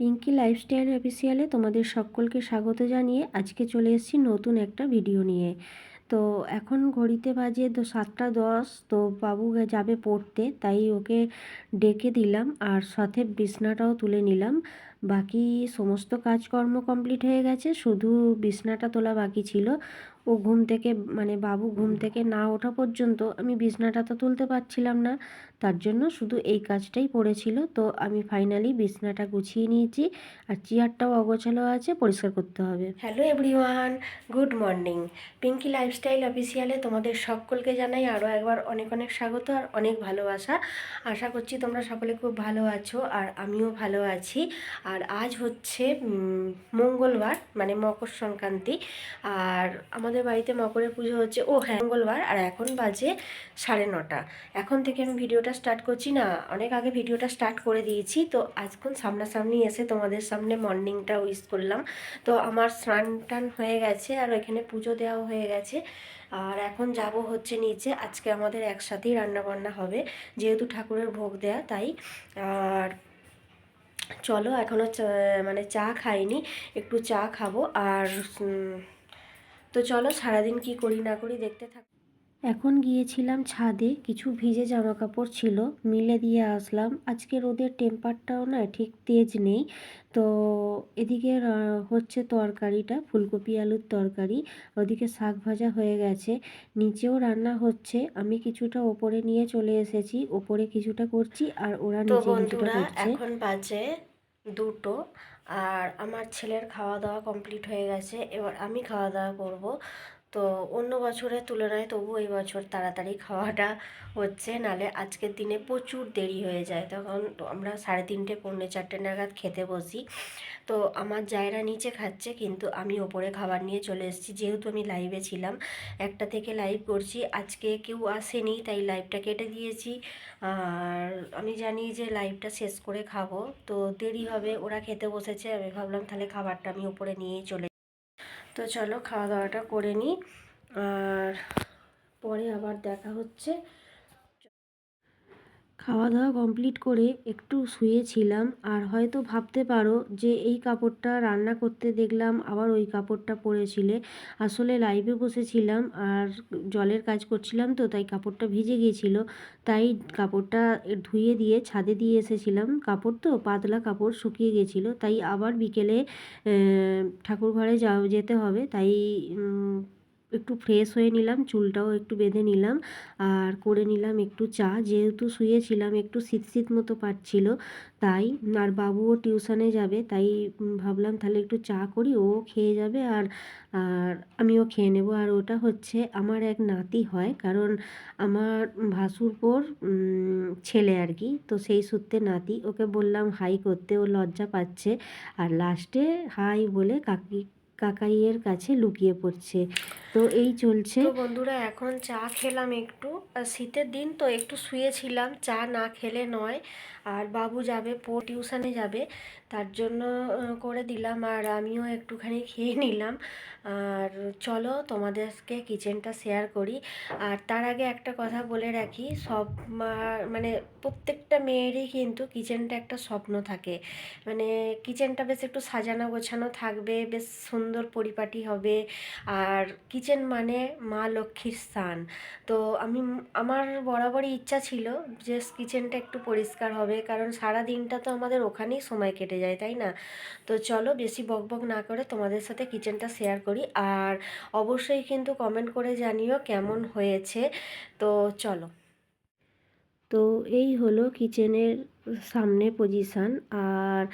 Pinki lifestyle অফিসিয়ালে তোমাদের সকলকে স্বাগত জানিয়ে আজকে চলে এসেছি নতুন একটা ভিডিও নিয়ে। তো এখন ঘড়িতে বাজে তো সাতটা দশ, তো বাবু যাবে পড়তে, তাই ওকে ডেকে দিলাম আর সাথে বিছনাটাও তুলে নিলাম। বাকি সমস্ত কাজকর্ম কমপ্লিট হয়ে গেছে, শুধু বিছনাটা তোলা বাকি ছিল। ও ঘুম থেকে মানে বাবু ঘুম থেকে না ওঠা পর্যন্ত আমি বিছনাটা তো তুলতে পারছিলাম না, তার জন্য শুধু এই কাজটাই পড়েছিল। তো আমি ফাইনালি বিছনাটা গুছিয়ে নিয়েছি আর চেয়ারটাও অগোছালো আছে, পরিষ্কার করতে হবে। Hello everyone good morning Pinky lifestyle অফিসিয়ালে তোমাদের সকলকে জানাই আরও একবার অনেক অনেক স্বাগত আর অনেক ভালোবাসা। আশা করছি তোমরা সকলে খুব ভালো আছো আর আমিও ভালো আছি। আর আজ হচ্ছে মঙ্গলবার মানে মকর সংক্রান্তি। আর আমাদের বাড়িতে মকরের পুজো হচ্ছে, ও হ্যাঁ মঙ্গলবার, আর এখন বাজে সাড়ে নটা। এখন থেকে আমি ভিডিওটা স্টার্ট করছি না, অনেক আগে ভিডিওটা স্টার্ট করে দিয়েছি। তো আজখন সামনাসামনি এসে তোমাদের সামনে মর্নিংটা উইশ করলাম। তো আমার স্নান টান হয়ে গেছে, আর এখানে পুজো দেওয়া হয়ে গেছে। আর এখন যাব হচ্ছে নিচে, আজকে আমাদের একসাথেই রান্নাবান্না হবে, যেহেতু ঠাকুরের ভোগ দেয়া, তাই। আর চলো এখনও মানে চা খাইনি, একটু চা খাব, আর তো চলো সারাদিন কি করি না করি দেখতে থাক এখন গিয়েছিলাম ছাদে কিছু ভিজে জামা কাপড় ছিল মিলে দিয়ে আসলাম। আজকে রোদের টেম্পারটাও না ঠিক তেজ নেই তো এদিকে হচ্ছে তরকারিটা ফুলকপি আলুর তরকারি ওদিকে শাক ভাজা হয়ে গেছে। নিচেও রান্না হচ্ছে আমি কিছুটা ওপরে নিয়ে চলে এসেছি ওপরে কিছুটা করছি আর ওরা তো নিচে কিছুটা করছে। এখন বাজে দুটো আর আমার ছেলের খাওয়া দাওয়া কমপ্লিট হয়ে গেছে এবার আমি খাওয়া দাওয়া করব। তো অন্য বছরের তুলনায় তবু এই বছর তাড়াতাড়ি খাওয়াটা হচ্ছে, নালে আজকের দিনে প্রচুর দেরি হয়ে যায়। তখন আমরা সাড়ে তিনটে, পৌনে চারটে নাগাদ খেতে বসি। তো আমার জায়রা নিচে খাচ্ছে, কিন্তু আমি ওপরে খাবার নিয়ে চলে এসেছি। যেহেতু আমি লাইভে ছিলাম, একটা থেকে লাইভ করছি। আজকে কেউ আসেনি, তাই লাইভটা কেটে দিয়েছি। আর আমি জানি যে লাইভটা শেষ করে খাব। তো দেরি হবে, ওরা খেতে বসেছে, আমি ভাবলাম তাহলে খাবারটা আমি ওপরে নিয়েই চলে তো চলো খাওয়া দাওয়াটা করে নিই। আর পরে আবার দেখা হচ্ছে। খাওয়া দাওয়া কমপ্লিট করে একটু শুয়েছিলাম আর হয়তো ভাবতে পারো যে এই কাপড়টা রান্না করতে দেখলাম আবার ওই কাপড়টা পরেছিলে। আসলে লাইভে বসেছিলাম আর জলের কাজ করছিলাম তো, তাই কাপড়টা ভিজে গিয়েছিল। তাই কাপড়টা ধুয়ে দিয়ে ছাদে দিয়ে এসেছিলাম। কাপড় তো, পাতলা কাপড় শুকিয়ে গিয়েছিল। তাই আবার বিকেলে ঠাকুর ঘরে যাও, যেতে হবে। তাই একটু ফ্রেশ হয়ে নিলাম চুলটাও একটু বেঁধে নিলাম আর করে নিলাম একটু চা। যেহেতু শুয়েছিলাম একটু শীত শীত মতো পাচ্ছিল তাই আর বাবুও টিউশনে যাবে তাই ভাবলাম তাহলে একটু চা করি ও খেয়ে যাবে আর আর আমিও খেয়ে নেব। আর ওটা হচ্ছে আমার এক নাতি হয় কারণ আমার ভাসুরপোর উম, ছেলে আর কি তো সেই সূত্রে নাতি ওকে বললাম হাই করতে ও লজ্জা পাচ্ছে। আর লাস্টে হাই বলে কাকি কাকাইয়ের কাছে লুকিয়ে পড়ছে। তো এই চলছে। বন্ধুরা, এখন চা খেলাম একটু। শীতের দিন তো একটু শুয়েছিলাম, চা না খেলে নয়। আর বাবু যাবে, পো টিউশানে যাবে। তার জন্য করে দিলাম। আর আমিও একটুখানি খেয়ে নিলাম। আর চলো তোমাদেরকে কিচেনটা শেয়ার করি। আর তার আগে একটা কথা বলে রাখি, সব মানে প্রত্যেকটা মেয়েরই কিন্তু কিচেনটা একটা স্বপ্ন থাকে। মানে কিচেনটা বেশ একটু সাজানো গোছানো থাকবে, বেশ সুন্দর পরিপাটি হবে। আর কিচেন মানে মা লক্ষ্মীর স্থান। তো আমি, আমার বরাবরই ইচ্ছা ছিল যে কিচেনটা একটু পরিষ্কার হবে, কারণ সারা দিনটা তো আমাদের ওখানেই সময় কেটে যায়, তাই না? তো চলো বেশি বকবক না করে তোমাদের সাথে কিচেনটা শেয়ার করি। আর অবশ্যই কিন্তু কমেন্ট করে জানিও কেমন হয়েছে। তো চলো। তো এই হলো কিচেনের সামনে পজিশান আর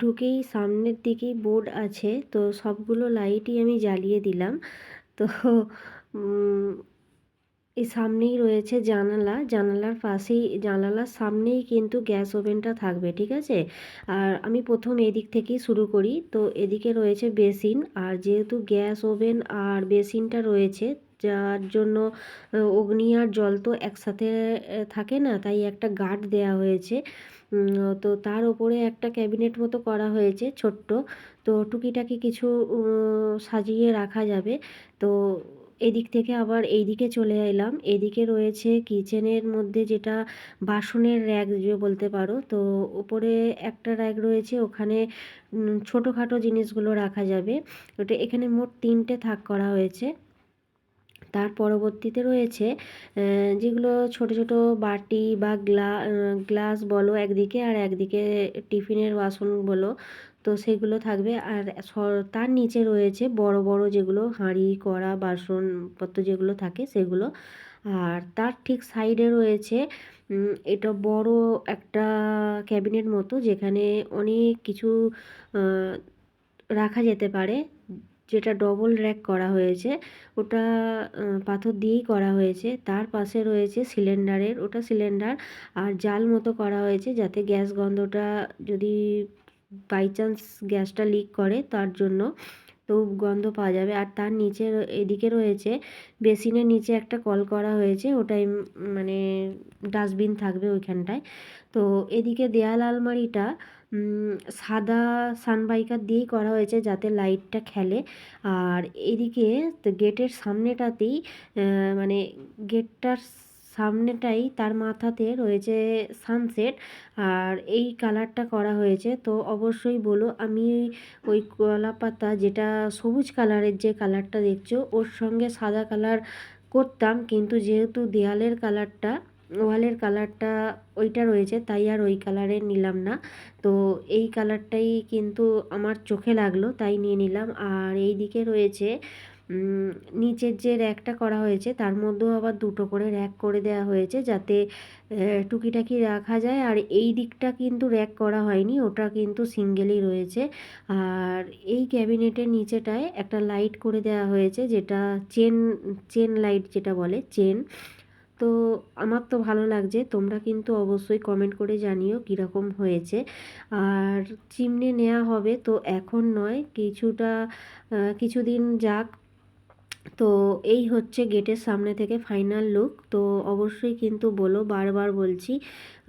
ঢুকেই সামনের দিকেই বোর্ড আছে। তো সবগুলো লাইটই আমি জ্বালিয়ে দিলাম। তো এই সামনেই রয়েছে জানালা। জানালার পাশেই, জানালার সামনেই কিন্তু গ্যাস ওভেনটা থাকবে, ঠিক আছে? আর আমি প্রথম এদিক থেকেই শুরু করি। তো এদিকে রয়েছে বেসিন, আর যেহেতু গ্যাস ওভেন আর বেসিনটা রয়েছে, যার জন্য অগ্নি আর জল তো একসাথে থাকে না, তাই একটা গার্ড দেয়া হয়েছে। তো তার ওপরে একটা ক্যাবিনেট মতো করা হয়েছে, ছোট্ট। তো টুকিটাকি কিছু সাজিয়ে রাখা যাবে। তো এদিক থেকে আবার এইদিকে চলে এলাম। এদিকে রয়েছে কিচেনের মধ্যে যেটা বাসনের র্যাক বলতে পারো। তো ওপরে একটা র্যাক রয়েছে, ওখানে ছোটোখাটো জিনিসগুলো রাখা যাবে। ওটা এখানে মোট তিনটে থাক করা হয়েছে। তার পরবর্তীতে রয়েছে যেগুলো ছোট ছোট বাটি বা গ্লা গ্লাস বলো একদিকে আর একদিকে টিফিনের বাসন বলো। তো সেগুলো থাকবে। আর তার নিচে রয়েছে বড় বড় যেগুলো হাঁড়ি, কড়া, বাসনপত্র যেগুলো থাকে সেগুলো। আর তার ঠিক সাইডে রয়েছে এটা বড় একটা ক্যাবিনেট মতো যেখানে অনেক কিছু রাখা যেতে পারে। যেটা ডবল র্যাক করা হয়েছে। ওটা পাথর দিয়েই করা হয়েছে। তার পাশে রয়েছে সিলিন্ডারের ওটা সিলিন্ডার আর জাল মতো করা হয়েছে যাতে গ্যাস গন্ধটা যদি বাই চান্স গ্যাসটা লিক করে তার জন্য। তো গন্ধ পাওয়া যাবে। আর তার নিচে এদিকে রয়েছে, বেসিনের নিচে একটা কল করা হয়েছে। ওটাই মানে ডাস্টবিন থাকবে ওইখানটায়। তো এদিকে দেয়াল আলমারিটা সাদা সানবাইকার দিয়েই করা হয়েছে যাতে লাইটটা খেলে। আর এদিকে গেটের সামনেটাতেই মানে গেটটার সামনেটাই তার মাথাতে রয়েছে সানসেট, আর এই কালারটা করা হয়েছে। তো অবশ্যই বলো, আমি ওই কলা পাতা যেটা সবুজ কালারের যে কালারটা দেখছ, ওর সঙ্গে সাদা কালার করতাম, কিন্তু যেহেতু দেয়ালের কালারটা, ওয়ালের কালারটা ওইটা রয়েছে, তাই আর ওই কালারের নিলাম না। তো এই কালারটাই কিন্তু আমার চোখে লাগল, তাই নিয়ে নিলাম। আর এই দিকে রয়েছে নিচের যে র্যাকটা করা হয়েছে, তার মধ্যেও আবার দুটো করে র্যাক করে দেওয়া হয়েছে যাতে টুকিটাকি রাখা যায়। আর এই দিকটা কিন্তু র্যাক করা হয়নি, ওটা কিন্তু সিঙ্গেলই রয়েছে। আর এই ক্যাবিনেটের নিচেটায় একটা লাইট করে দেওয়া হয়েছে, যেটা চেন চেন লাইট যেটা বলে, চেন। তো আমার তো ভালো লাগছে, তোমরা কিন্তু অবশ্যই কমেন্ট করে জানিও কীরকম হয়েছে। আর চিমনে নেওয়া হবে তো এখন নয়, কিছুটা কিছুদিন যাক তো এই হচ্ছে গেটের সামনে থেকে ফাইনাল লুক। তো অবশ্যই কিন্তু বলো, বারবার বলছি।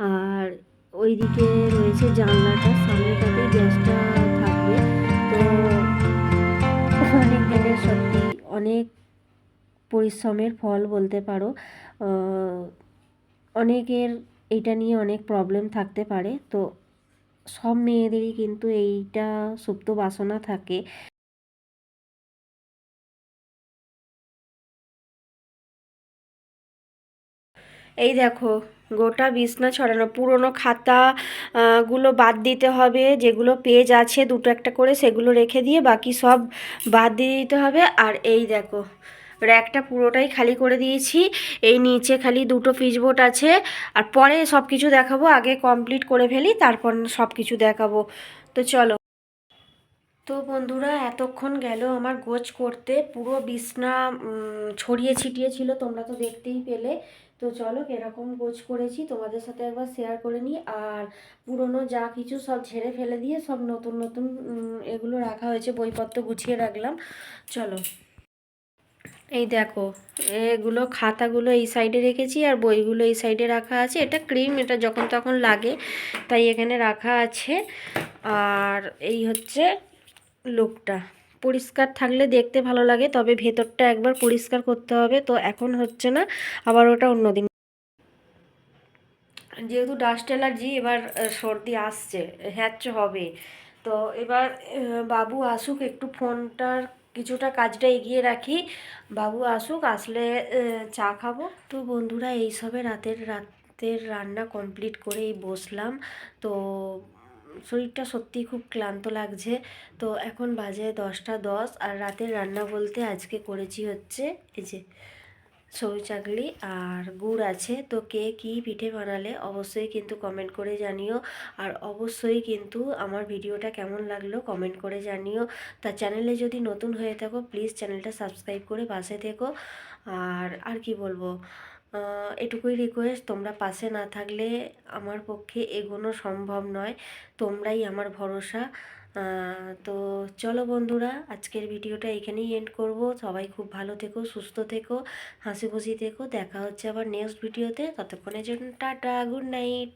আর ওইদিকে রয়েছে জানলাটা, সামনেটাতেই গ্যাসটা থাকবে। তো অনেক দিনের সত্যি অনেক পরিশ্রমের ফল বলতে পারো অনেকের এইটা নিয়ে অনেক প্রবলেম থাকতে পারে। তো সব মেয়েদেরই কিন্তু এইটা সুপ্ত বাসনা থাকে। এই দেখো, গোটা বিছনা ছড়ানো, পুরনো খাতা গুলো বাদ দিতে হবে, যেগুলো পেজ আছে, দুটো একটা করে সেগুলো রেখে দিয়ে বাকি সব বাদ দিয়ে দিতে হবে। আর এই দেখো, র্যাকটা পুরোটাই খালি করে দিয়েছি। এই নিচে খালি দুটো পিচবোর্ড আছে। আর পরে সব কিছু দেখাবো, আগে কমপ্লিট করে ফেলি, তারপর সব কিছু দেখাবো। তো চলো। তো বন্ধুরা, এতক্ষণ গেল আমার গোছ করতে। পুরো বিছনা ছড়িয়ে ছিটিয়ে ছিল, তোমরা তো দেখতেই পেলে। তো চলো এরকম গোছ করেছি, তোমাদের সাথে একবার শেয়ার করে নিই। আর পুরনো যা কিছু সব ঝেড়ে ফেলে দিয়ে সব নতুন নতুন এগুলো রাখা হয়েছে, বইপত্র গুছিয়ে রাখলাম। চলো। এই দেখো, এগুলো খাতাগুলো এই সাইডে রেখেছি, আর বইগুলো এই সাইডে রাখা আছে। এটা ক্রিম এটা যখন তখন লাগে, তাই এখানে রাখা আছে। আর এই হচ্ছে লুকটা। পরিষ্কার থাকলে দেখতে ভালো লাগে, তবে ভেতরটা একবার পরিষ্কার করতে হবে, তো এখন হচ্ছে না, আবার ওটা অন্যদিন যেহেতু ডাস্ট অ্যালার্জি এবার সর্দি আসছে, হ্যাচ হবে। তো এবার বাবু আসুক, একটু ফোনটার কিছুটা কাজটা এগিয়ে রাখি। বাবু আসুক, আসলে চা খাব। তো বন্ধুরা এইসবে রাতের রাতের রান্না কমপ্লিট করেই বসলাম। তো শরীরটা সত্যিই খুব ক্লান্ত লাগছে। তো এখন বাজে দশটা দশ আর রাতের রান্না বলতে আজকে করেছি হচ্ছে এই যে সরু চাকলি আর গুড় আছে। তো কে কী পিঠে বানালে অবশ্যই কিন্তু কমেন্ট করে জানিও। আর অবশ্যই কিন্তু আমার ভিডিওটা কেমন লাগল কমেন্ট করে জানিও। তা চ্যানেলে যদি নতুন হয়ে থাকো প্লিজ চ্যানেলটা সাবস্ক্রাইব করে পাশে থেকো। আর আর কি বলব? এটুকুই রিকোয়েস্ট তোমরা পাশে না থাকলে আমার পক্ষে এগোনো সম্ভব নয়। তোমরাই আমার ভরসা। তো চলো বন্ধুরা, আজকের ভিডিওটা এখানেই এন্ড করব। সবাই খুব ভালো থেকো, সুস্থ থেকো, হাসি খুশি থেকো। দেখা হচ্ছে আবার নেক্সট ভিডিওতে ততক্ষণের জন্য টাটা গুড নাইট